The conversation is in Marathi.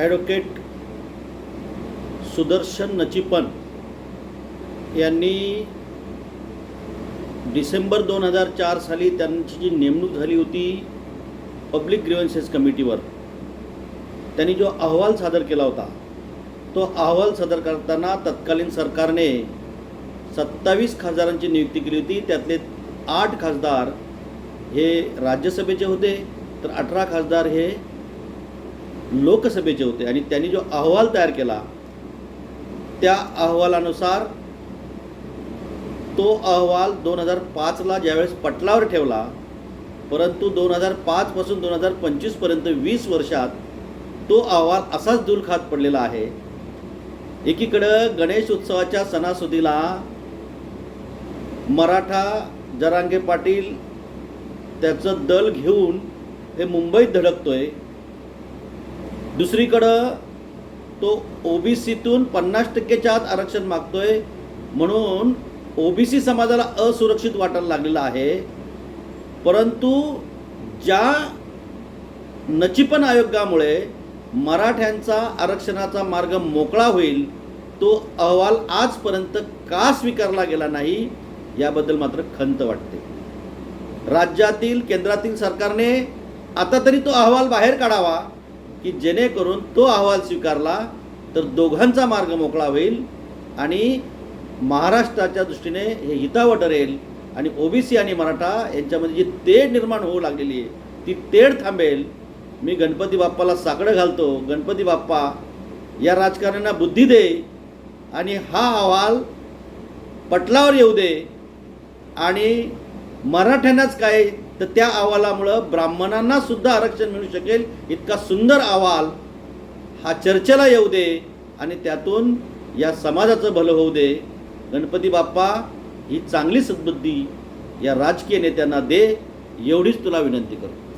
ॲडव्होकेट सुदर्शन नचिपन यांनी डिसेंबर दोन हजार चार साली त्यांची जी नेमणूक झाली होती पब्लिक ग्रिव्हन्सेस कमिटीवर त्यांनी जो अहवाल सादर केला होता तो अहवाल सादर करताना तत्कालीन सरकारने सत्तावीस खासदारांची नियुक्ती केली होती. त्यातले आठ खासदार हे राज्यसभेचे होते तर अठरा खासदार हे लोकसभेचे होते आणि त्यांनी जो अहवाल तयार केला त्या अहवालानुसार तो अहवाल दोन हजार पाचला ज्यावेळेस पटलावर ठेवला परंतु दोन हजार पाचपासून दोन हजार पंचवीसपर्यंत वीस वर्षात तो अहवाल असाच दुलखात पडलेला आहे. एकीकडं गणेश उत्सवाच्या सणासुदीला मराठा जरांगे पाटील त्याचं दल घेऊन हे मुंबईत धडकतोय दुसरीकडं तो ओबीसीतून पन्नास टक्केच्या आत आरक्षण मागतोय. म्हणून ओबीसी समाजाला असुरक्षित वाटायला लागलेला आहे. परंतु ज्या नचिपन आयोगामुळे मराठ्यांचा आरक्षणाचा मार्ग मोकळा होईल तो अहवाल आजपर्यंत का स्वीकारला गेला नाही याबद्दल मात्र खंत वाटते. राज्यातील केंद्रातील सरकारने आता तरी तो अहवाल बाहेर काढावा की जेणेकरून तो अहवाल स्वीकारला तर दोघांचा मार्ग मोकळा होईल आणि महाराष्ट्राच्या दृष्टीने हे हितावं ठरेल आणि ओबीसी आणि मराठा यांच्यामध्ये जी तेढ निर्माण होऊ लागलेली आहे ती तेढ थांबेल. मी गणपती बाप्पाला साकडं घालतो. गणपती बाप्पा या राजकारण्यांना बुद्धी दे आणि हा अहवाल पटलावर येऊ दे आणि मराठ्यांनाच काय तर त्या अहवालामुळं ब्राह्मणांना सुद्धा आरक्षण मिळू शकेल. इतका सुंदर अहवाल हा चर्चेला येऊ दे आणि त्यातून या समाजाचं भलं होऊ दे. गणपती बाप्पा ही चांगली सद्बुद्धी या राजकीय नेत्यांना दे. एवढीच तुला विनंती करतो.